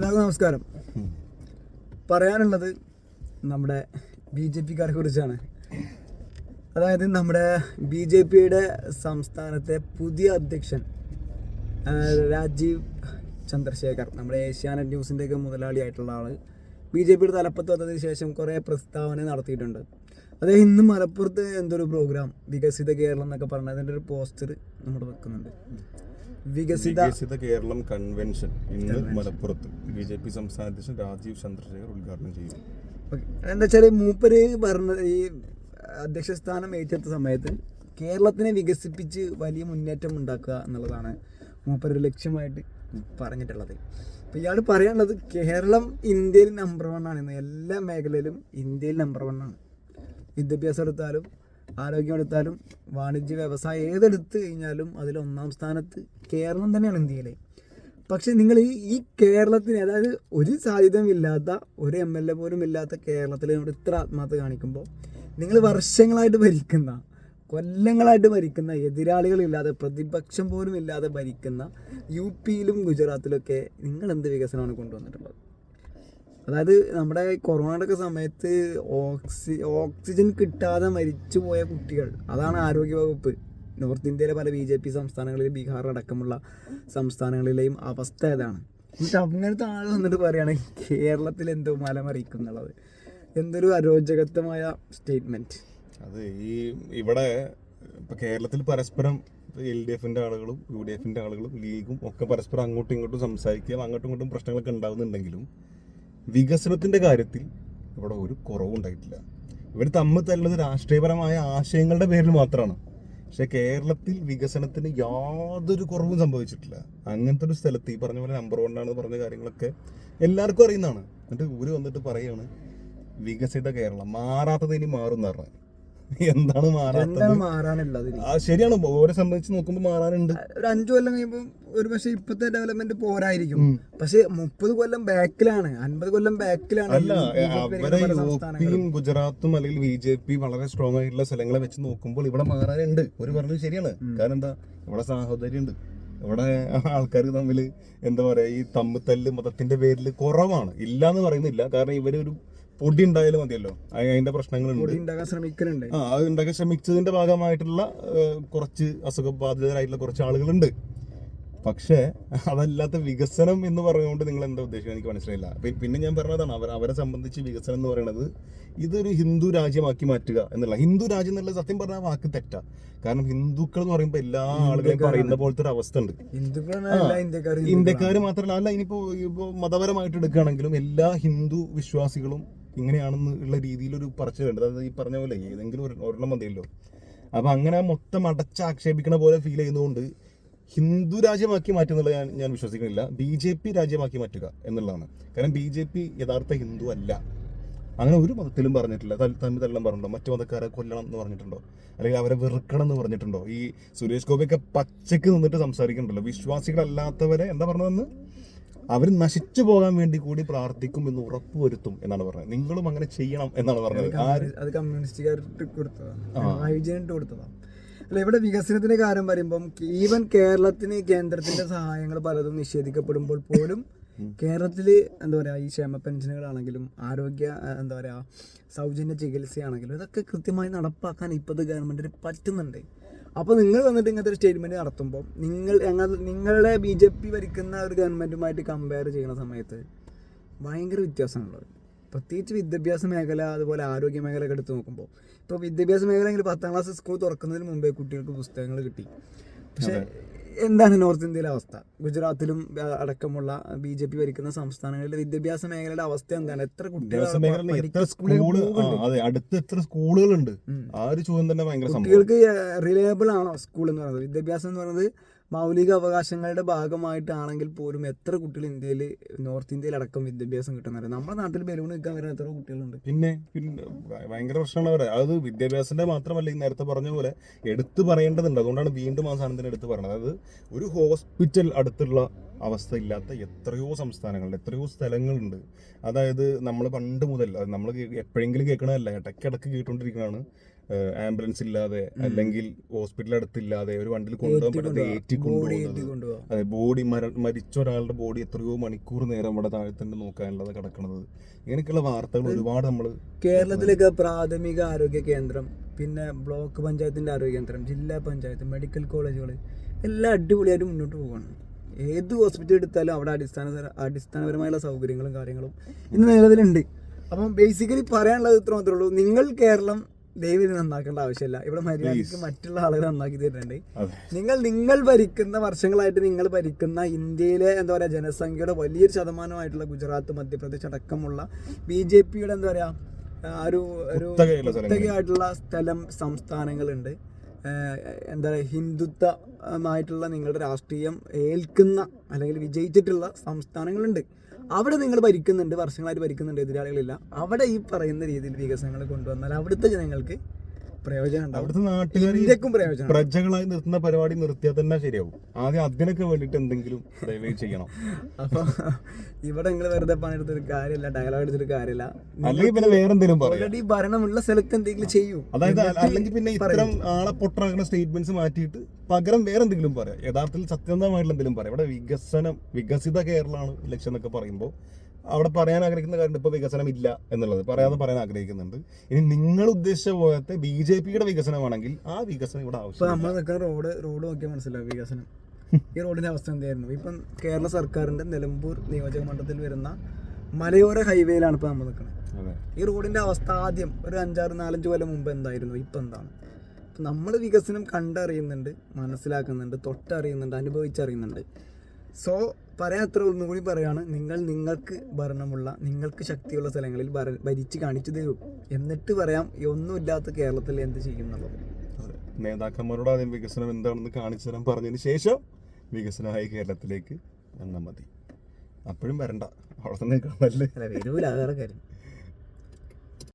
എല്ലാവർക്കും നമസ്കാരം. പറയാനുള്ളത് നമ്മുടെ ബി ജെ പിക്കാരെ കുറിച്ചാണ്. അതായത് നമ്മുടെ ബി ജെ പിയുടെ സംസ്ഥാനത്തെ പുതിയ അധ്യക്ഷൻ രാജീവ് ചന്ദ്രശേഖർ. നമ്മുടെ ഏഷ്യാനെറ്റ് ന്യൂസിന്റെയൊക്കെ മുതലാളിയായിട്ടുള്ള ആൾ ബി ജെ പിയുടെ തലപ്പത്ത് വന്നതിന് ശേഷം കുറേ പ്രസ്താവന നടത്തിയിട്ടുണ്ട്. അദ്ദേഹം ഇന്ന് മലപ്പുറത്ത് എന്തൊരു പ്രോഗ്രാം വികസിത കേരളം എന്നൊക്കെ പറഞ്ഞ അതിന്റെ ഒരു പോസ്റ്റർ നമ്മൾ വെക്കുന്നുണ്ട്. വികസിത വികസിത കേരളം കൺവെൻഷൻ ഇന്ന് മലപ്പുറത്ത്. ബി ജെ പി സംസ്ഥാന അധ്യക്ഷൻ രാജീവ് ചന്ദ്രശേഖർ ഉദ്ഘാടനം ചെയ്യും. എന്താ വെച്ചാൽ മൂപ്പര് പറഞ്ഞ ഈ അധ്യക്ഷ സ്ഥാനം ഏറ്റെടുത്ത സമയത്ത് കേരളത്തിനെ വികസിപ്പിച്ച് വലിയ മുന്നേറ്റം ഉണ്ടാക്കുക എന്നുള്ളതാണ് മൂപ്പര് ലക്ഷ്യമായിട്ട് പറഞ്ഞിട്ടുള്ളത്. അപ്പോൾ ഇയാൾ പറയാനുള്ളത് കേരളം ഇന്ത്യയിൽ നമ്പർ വൺ ആണ് എല്ലാ മേഖലയിലും ഇന്ത്യയിൽ നമ്പർ വൺ ആണ്. വിദ്യാഭ്യാസം എടുത്താലും ആരോഗ്യം എടുത്താലും വാണിജ്യ വ്യവസായം ഏതെടുത്ത് കഴിഞ്ഞാലും അതിൽ ഒന്നാം സ്ഥാനത്ത് കേരളം തന്നെയാണ് ഇന്ത്യയിലെ. പക്ഷെ നിങ്ങൾ ഈ ഈ കേരളത്തിന് അതായത് ഒരു സാധ്യതയും ഇല്ലാത്ത ഒരു എം എൽ എ പോലും ഇല്ലാത്ത കേരളത്തിൽ നമ്മുടെ ഇത്ര ആത്മാർത്ഥ കാണിക്കുമ്പോൾ നിങ്ങൾ വർഷങ്ങളായിട്ട് ഭരിക്കുന്ന കൊല്ലങ്ങളായിട്ട് ഭരിക്കുന്ന എതിരാളികളില്ലാതെ പ്രതിപക്ഷം പോലും ഇല്ലാതെ ഭരിക്കുന്ന യു പിയിലും ഗുജറാത്തിലൊക്കെ നിങ്ങൾ എന്ത് വികസനമാണ് കൊണ്ടുവന്നിട്ടുള്ളത്? അതായത് നമ്മുടെ കൊറോണയുടെ ഒക്കെ സമയത്ത് ഓക്സി ഓക്സിജൻ കിട്ടാതെ മരിച്ചു പോയ കുട്ടികൾ. അതാണ് ആരോഗ്യവകുപ്പ്. നോർത്ത് ഇന്ത്യയിലെ പല ബി ജെ പി സംസ്ഥാനങ്ങളിലും ബീഹാർ അടക്കമുള്ള സംസ്ഥാനങ്ങളിലെയും അവസ്ഥ ഏതാണ് എന്നിട്ട് അങ്ങനത്തെ ആൾ വന്നിട്ട് പറയുകയാണെങ്കിൽ കേരളത്തിൽ എന്തോ മലമറിയിക്കുന്നുള്ളത് എന്തൊരു അരോചകത്വമായ സ്റ്റേറ്റ്മെന്റ്. അത് ഈ ഇവിടെ ഇപ്പൊ കേരളത്തിൽ പരസ്പരം എൽ ഡി എഫിന്റെ ആളുകളും യു ഡി എഫിന്റെ ആളുകളും ലീഗും ഒക്കെ പരസ്പരം അങ്ങോട്ടും ഇങ്ങോട്ടും സംസാരിക്കുകയും അങ്ങോട്ടും ഇങ്ങോട്ടും പ്രശ്നങ്ങളൊക്കെ ഉണ്ടാവുന്നുണ്ടെങ്കിലും വികസനത്തിന്റെ കാര്യത്തിൽ ഇവിടെ ഒരു കുറവും ഉണ്ടായിട്ടില്ല. ഇവർ തമ്മിൽ തല്ലുന്നത് രാഷ്ട്രീയപരമായ ആശയങ്ങളുടെ പേരിൽ മാത്രമാണ്. പക്ഷെ കേരളത്തിൽ വികസനത്തിന് യാതൊരു കുറവും സംഭവിച്ചിട്ടില്ല. അങ്ങനത്തെ ഒരു സ്ഥലത്ത് ഈ പറഞ്ഞ പോലെ നമ്പർ വൺ ആണെന്ന് പറഞ്ഞ കാര്യങ്ങളൊക്കെ എല്ലാവർക്കും അറിയുന്നതാണ്. എന്നിട്ട് ഇവർ വന്നിട്ട് പറയാണ് വികസിത കേരളം മാറാത്തത് ഇനി മാറും എന്ന് പറഞ്ഞു എന്താണ് മാറാത്തത്? എന്താണ് മാറാനുള്ളത് ഇനി? ആ ശരിയാണ്. ഓരെ സംബന്ധിച്ച് നോക്കുമ്പോൾ മാറാനുണ്ട്. ഒരു അഞ്ചു കൊല്ലം കഴിയുമ്പോൾ ഒരു പക്ഷേ ഇപ്പത്തെ ഡെവലപ്മെന്റ് പോരായിരിക്കും. പക്ഷെ മുപ്പത് കൊല്ലം ബാക്കിലാണ് അൻപത് കൊല്ലം ബാക്കിലാണ് അല്ല ഈ അവരെ ഭരിക്കുന്ന യു സംസ്ഥാനങ്ങളും. പിയും ഗുജറാത്തും അല്ലെങ്കിൽ ബി ജെ പി വളരെ സ്ട്രോങ് ആയിട്ടുള്ള സ്ഥലങ്ങളെ വെച്ച് നോക്കുമ്പോൾ ഇവിടെ മാറാനുണ്ട്. ഒരു പറഞ്ഞത് ശരിയാണ്. കാരണം എന്താ? ഇവിടെ സാഹോദര്യമുണ്ട്. ഇവിടെ ആൾക്കാർ തമ്മിൽ എന്താ പറയാ ഈ തമ്മിൽ തല്ല് മതത്തിന്റെ പേരിൽ കുറവാണ്. ഇല്ല എന്ന് പറയുന്നില്ല. കാരണം ഇവർ ഒരു പൊടി ഉണ്ടായാലും മതിയല്ലോ. അതിന്റെ പ്രശ്നങ്ങളുണ്ട്. ഉണ്ടാക്കാൻ ശ്രമിക്കുന്നുണ്ട് ആ അത് ഉണ്ടാക്കാൻ ശ്രമിച്ചതിന്റെ ഭാഗമായിട്ടുള്ള കുറച്ച് അസുഖബാധിതരായിട്ടുള്ള കുറച്ച് ആളുകളുണ്ട്. പക്ഷേ അതല്ലാത്ത വികസനം എന്ന് പറഞ്ഞുകൊണ്ട് നിങ്ങൾ എന്താ ഉദ്ദേശിക്കുന്നത്? എനിക്ക് മനസ്സിലായില്ല. പിന്നെ ഞാൻ പറഞ്ഞതാണ് അവർ അവരെ സംബന്ധിച്ച് വികസനം എന്ന് പറയുന്നത് ഇതൊരു ഹിന്ദു രാജ്യമാക്കി മാറ്റുക എന്നുള്ള ഹിന്ദു രാജ്യം എന്നുള്ള സത്യം പറഞ്ഞ വാക്ക് തെറ്റാ. കാരണം ഹിന്ദുക്കൾ എന്ന് പറയുമ്പോൾ എല്ലാ ആളുകളും പറയുന്ന പോലത്തെ ഒരു അവസ്ഥ ഉണ്ട്. ഇന്ത്യക്കാർ മാത്രമല്ല അല്ല ഇനിയിപ്പോ ഇപ്പോ മതപരമായിട്ട് എടുക്കുകയാണെങ്കിലും എല്ലാ ഹിന്ദു വിശ്വാസികളും ഇങ്ങനെയാണെന്ന് ഉള്ള രീതിയിലൊരു പറച്ചിലുണ്ട് അതായത് ഈ പറഞ്ഞ പോലെ ഏതെങ്കിലും ഒരു ഒരെണ്ണം മതിയല്ലോ. അപ്പൊ അങ്ങനെ മൊത്തം അടച്ചാക്ഷേപിക്കണ പോലെ ഫീൽ ചെയ്യുന്നതുകൊണ്ട് ഹിന്ദു രാജ്യമാക്കി മാറ്റുന്നുള്ള ഞാൻ ഞാൻ വിശ്വസിക്കുന്നില്ല. ബി ജെ പി രാജ്യമാക്കി മാറ്റുക എന്നുള്ളതാണ്. കാരണം ബി ജെ പി യഥാർത്ഥ ഹിന്ദു അല്ല. അങ്ങനെ ഒരു മതത്തിലും പറഞ്ഞിട്ടില്ല. തമ്മിൽ തള്ളം പറഞ്ഞിട്ടുണ്ടോ? മറ്റു മതക്കാരെ കൊല്ലണം എന്ന് പറഞ്ഞിട്ടുണ്ടോ? അല്ലെങ്കിൽ അവരെ വെറുക്കണം എന്ന് പറഞ്ഞിട്ടുണ്ടോ? ഈ സുരേഷ് ഗോപിയൊക്കെ പച്ചയ്ക്ക് നിന്നിട്ട് സംസാരിക്കുന്നുണ്ടല്ലോ. വിശ്വാസികളല്ലാത്തവരെ എന്താ പറഞ്ഞതെന്ന്? അവർ നശിച്ചു പോകാൻ വേണ്ടി കൂടി പ്രാർത്ഥിക്കും എന്ന് ഉറപ്പുവരുത്തും എന്നാണ് പറഞ്ഞത്. നിങ്ങളും അങ്ങനെ ചെയ്യണം എന്നാണ് പറഞ്ഞത്. അത് കമ്മ്യൂണിസ്റ്റുകാർക്ക് കൊടുത്തതാണ് കൊടുത്തതാണ് അല്ല ഇവിടെ വികസനത്തിന്റെ കാര്യം പറയുമ്പം ഈവൻ കേരളത്തിന് കേന്ദ്രത്തിന്റെ സഹായങ്ങൾ പലതും നിഷേധിക്കപ്പെടുമ്പോൾ പോലും കേരളത്തിൽ എന്താ പറയുക ഈ ക്ഷേമ പെൻഷനുകളാണെങ്കിലും ആരോഗ്യ എന്താ പറയുക സൗജന്യ ചികിത്സയാണെങ്കിലും ഇതൊക്കെ കൃത്യമായി നടപ്പാക്കാൻ ഇപ്പോഴത്തെ ഗവൺമെന്റിന് പറ്റുന്നുണ്ട്. അപ്പോൾ നിങ്ങൾ വന്നിട്ട് ഇങ്ങനത്തെ ഒരു സ്റ്റേറ്റ്മെന്റ് നടത്തുമ്പോൾ നിങ്ങൾ ഞങ്ങൾ നിങ്ങളുടെ ബി ജെ പി ഭരിക്കുന്ന ഒരു ഗവൺമെന്റുമായിട്ട് കമ്പയർ ചെയ്യുന്ന സമയത്ത് ഭയങ്കര വ്യത്യാസമുള്ളത് പ്രത്യേകിച്ച് വിദ്യാഭ്യാസ മേഖല അതുപോലെ ആരോഗ്യ മേഖല ഒക്കെ എടുത്ത് നോക്കുമ്പോൾ ഇപ്പോൾ വിദ്യാഭ്യാസ മേഖലയെങ്കിൽ പത്താം ക്ലാസ് സ്കൂൾ തുറക്കുന്നതിന് മുമ്പേ കുട്ടികൾക്ക് പുസ്തകങ്ങൾ കിട്ടി. പക്ഷേ എന്താണ് നോർത്ത് ഇന്ത്യയിലെ അവസ്ഥ? ഗുജറാത്തിലും അടക്കമുള്ള ബി ജെ പി ഭരിക്കുന്ന സംസ്ഥാനങ്ങളിലെ വിദ്യാഭ്യാസ മേഖലയുടെ അവസ്ഥ എന്താണ്? എത്ര കുട്ടികൾ അടുത്ത് എത്ര സ്കൂളുകളുണ്ട്. ആ ഒരു ചോദ്യം തന്നെ ഭയങ്കര കുട്ടികൾക്ക് റിലയബിൾ ആണോ സ്കൂൾ എന്ന് പറയുന്നത്? വിദ്യാഭ്യാസം എന്ന് പറയുന്നത് മൗലിക അവകാശങ്ങളുടെ ഭാഗമായിട്ടാണെങ്കിൽ പോലും എത്ര കുട്ടികൾ ഇന്ത്യയിൽ നോർത്ത് ഇന്ത്യയിൽ അടക്കം വിദ്യാഭ്യാസം കിട്ടുന്നത് നമ്മുടെ നാട്ടിൽ ബലൂൺ നിൽക്കാൻ വരുന്ന എത്ര കുട്ടികളുണ്ട്? പിന്നെ പിന്നെ ഭയങ്കര പ്രശ്നമാണ് അവരെ അത് വിദ്യാഭ്യാസത്തിന്റെ മാത്രമല്ല ഈ നേരത്തെ പറഞ്ഞ പോലെ എടുത്തു പറയേണ്ടതുണ്ട്. അതുകൊണ്ടാണ് വീണ്ടും ആ സാധനത്തിന് എടുത്ത് പറയുന്നത് അതായത് ഒരു ഹോസ്പിറ്റൽ അടുത്തുള്ള അവസ്ഥ ഇല്ലാത്ത എത്രയോ സംസ്ഥാനങ്ങളുണ്ട് എത്രയോ സ്ഥലങ്ങളുണ്ട്. അതായത് നമ്മൾ പണ്ട് മുതൽ നമ്മൾ എപ്പോഴെങ്കിലും കേൾക്കണതല്ല ഇടയ്ക്കിടയ്ക്ക് കേട്ടുകൊണ്ടിരിക്കുന്നതാണ് ആംബുലൻസ് ഇല്ലാതെ അല്ലെങ്കിൽ ഹോസ്പിറ്റൽ അടുത്തില്ലാതെ ഒരു വണ്ടിയിൽ കൊണ്ടുപോകാൻ പറ്റാതെ ഏറ്റി കൊണ്ടുപോകുന്നത് ബോഡി മര മരിച്ച ഒരാളുടെ ബോഡി എത്രയോ മണിക്കൂർ നേരം അവിടെ താഴെ തന്നെ നോക്കാനുള്ളത് കിടക്കുന്നത്. ഇങ്ങനെയൊക്കെയുള്ള വാർത്തകൾ ഒരുപാട് നമ്മൾ കേരളത്തിലൊക്കെ പ്രാഥമിക ആരോഗ്യ കേന്ദ്രം പിന്നെ ബ്ലോക്ക് പഞ്ചായത്തിന്റെ ആരോഗ്യ കേന്ദ്രം ജില്ലാ പഞ്ചായത്ത് മെഡിക്കൽ കോളേജുകൾ എല്ലാം അടിപൊളിയായിട്ട് മുന്നോട്ട് പോവാണ്. ഏത് ഹോസ്പിറ്റൽ എടുത്താലും അവിടെ അടിസ്ഥാന അടിസ്ഥാനപരമായുള്ള സൗകര്യങ്ങളും കാര്യങ്ങളും ഇന്ന് നിലവിലുണ്ട്. അപ്പം ബേസിക്കലി പറയാനുള്ളത് ഇത്ര മാത്രമേ ഉള്ളൂ. നിങ്ങൾ കേരളം ദൈവം നന്നാക്കേണ്ട ആവശ്യമില്ല. ഇവിടെ മര്യാദയ്ക്ക് മറ്റുള്ള ആളുകൾ നന്നാക്കി തരുന്നുണ്ട്. നിങ്ങൾ നിങ്ങൾ ഭരിക്കുന്ന വർഷങ്ങളായിട്ട് നിങ്ങൾ ഭരിക്കുന്ന ഇന്ത്യയിലെ എന്താ പറയുക ജനസംഖ്യയുടെ വലിയൊരു ശതമാനമായിട്ടുള്ള ഗുജറാത്ത് മധ്യപ്രദേശ് അടക്കമുള്ള ബി ജെ പിയുടെ എന്താ പറയുക ഒരു ഒരു പ്രത്യേകമായിട്ടുള്ള സ്ഥലം സംസ്ഥാനങ്ങളുണ്ട്. എന്താ പറയുക ഹിന്ദുത്വമായിട്ടുള്ള നിങ്ങളുടെ രാഷ്ട്രീയം ഏൽക്കുന്ന അല്ലെങ്കിൽ വിജയിച്ചിട്ടുള്ള സംസ്ഥാനങ്ങളുണ്ട്. അവിടെ നിങ്ങൾ ഭരിക്കുന്നുണ്ട് വർഷങ്ങളായിട്ട് ഭരിക്കുന്നുണ്ട് എതിരാളികളില്ല. അവിടെ ഈ പറയുന്ന രീതിയിൽ വികസനങ്ങൾ കൊണ്ടുവന്നാൽ അവിടുത്തെ ജനങ്ങൾക്ക് പ്രയോജനം അവിടുത്തെ ഇന്ത്യക്കും പ്രജകളായി നിർത്തുന്ന പരിപാടി നിർത്തിയാൽ തന്നെ ശരിയാവും. ആദ്യം അതിനൊക്കെ വേണ്ടിട്ട് എന്തെങ്കിലും ദയവായി ചെയ്യണം. അപ്പൊ ഇവിടെ നിങ്ങൾ വെറുതെ പണിയെടുത്തൊരു കാര്യമില്ല ഡയലോഗ് എടുത്തൊരു കാര്യമില്ല. അല്ലെങ്കിൽ പിന്നെ വേറെ എന്തെങ്കിലും പറയാം. ഓൾറെഡി ഭരണമുള്ള സ്ഥലത്ത് എന്തെങ്കിലും ചെയ്യൂ. അതായത് അല്ലെങ്കിൽ പിന്നെ ഇത്തരം ആളെ പൊട്ടറാക്കുന്ന സ്റ്റേറ്റ്മെന്റ്സ് മാറ്റിയിട്ട് പകരം വേറെ എന്തെങ്കിലും പറയാം. യഥാർത്ഥത്തിൽ സത്യസന്ധമായിട്ടുള്ള എന്തെങ്കിലും പറയാം. ഇവിടെ വികസനം വികസിത കേരളമാണ് ലക്ഷ്യം എന്നൊക്കെ പറയുമ്പോൾ അവിടെ പറയാൻ ആഗ്രഹിക്കുന്ന കാര്യം ഇപ്പോൾ വികസനം ഇല്ല എന്നുള്ളത്. പറയാതെ പറയാൻ ആഗ്രഹിക്കുന്നുണ്ട്. ഇനി നിങ്ങൾ ഉദ്ദേശിച്ച പോലത്തെ ബി ജെ പിയുടെ വികസനമാണെങ്കിൽ ആ വികസനം ഇവിടെ ആവശ്യം നമ്മൾ നിൽക്കുന്ന റോഡ് റോഡ് നോക്കിയാൽ മനസ്സിലാവും വികസനം. ഈ റോഡിന്റെ അവസ്ഥ എന്തായിരുന്നു? ഇപ്പം കേരള സർക്കാരിന്റെ നിലമ്പൂർ നിയോജക മണ്ഡലത്തിൽ വരുന്ന മലയോര ഹൈവേയിലാണ് ഇപ്പൊ നമ്മൾ നിൽക്കുന്നത്. ഈ റോഡിന്റെ അവസ്ഥ ആദ്യം ഒരു അഞ്ചാറ് നാലഞ്ച് കൊല്ലം മുമ്പ് എന്തായിരുന്നു? ഇപ്പം എന്താണ്? നമ്മൾ വികസനം കണ്ടറിയുന്നുണ്ട് മനസ്സിലാക്കുന്നുണ്ട് തൊട്ടറിയുന്നുണ്ട് അനുഭവിച്ചറിയുന്നുണ്ട്. സോ പറയാൻ അത്ര ഒന്നും കൂടി പറയുകയാണ് നിങ്ങൾ നിങ്ങൾക്ക് ഭരണമുള്ള നിങ്ങൾക്ക് ശക്തിയുള്ള സ്ഥലങ്ങളിൽ ഭര- ഭരിച്ച് കാണിച്ചു തരൂ. എന്നിട്ട് പറയാം ഒന്നുമില്ലാത്ത കേരളത്തിൽ എന്ത് ചെയ്യും എന്നുള്ളത്. നേതാക്കന്മാരോട് ആദ്യം വികസനം എന്താണെന്ന് കാണിച്ചു തരാൻ പറഞ്ഞതിന് ശേഷം വികസനമായി കേരളത്തിലേക്ക് വന്നാൽ മതി. അപ്പോഴും വരണ്ട. അവിടെ തന്നെ നിൽക്കണം നല്ലേ വരൂല വേറെ കാര്യം.